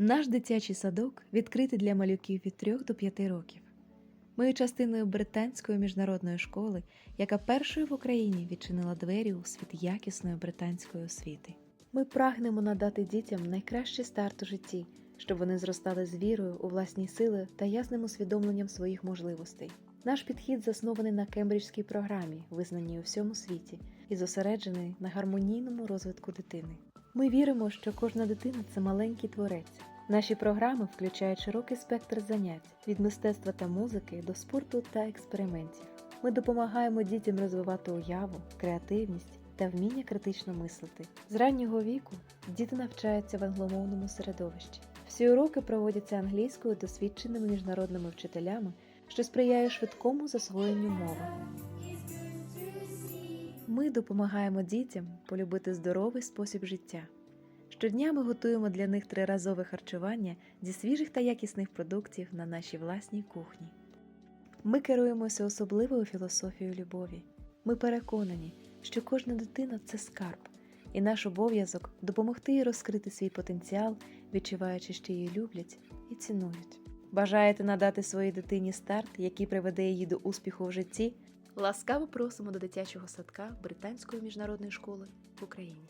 Наш дитячий садок відкритий для малюків від 3 до 5 років. Ми є частиною британської міжнародної школи, яка першою в Україні відчинила двері у світ якісної британської освіти. Ми прагнемо надати дітям найкращий старт у житті, щоб вони зростали з вірою у власні сили та ясним усвідомленням своїх можливостей. Наш підхід заснований на кембриджській програмі, визнаній у всьому світі, і зосереджений на гармонійному розвитку дитини. Ми віримо, що кожна дитина це маленький творець. Наші програми включають широкий спектр занять від мистецтва та музики до спорту та експериментів. Ми допомагаємо дітям розвивати уяву, креативність та вміння критично мислити. З раннього віку діти навчаються в англомовному середовищі. Всі уроки проводяться англійською досвідченими міжнародними вчителями, що сприяє швидкому засвоєнню мови. Ми допомагаємо дітям полюбити здоровий спосіб життя. Щодня ми готуємо для них триразове харчування зі свіжих та якісних продуктів на нашій власній кухні. Ми керуємося особливою філософією любові. Ми переконані, що кожна дитина це скарб, і наш обов'язок допомогти їй розкрити свій потенціал, відчуваючи, що її люблять і цінують. Бажаєте надати своїй дитині старт, який приведе її до успіху в житті? Ласкаво просимо до дитячого садка Британської міжнародної школи в Україні.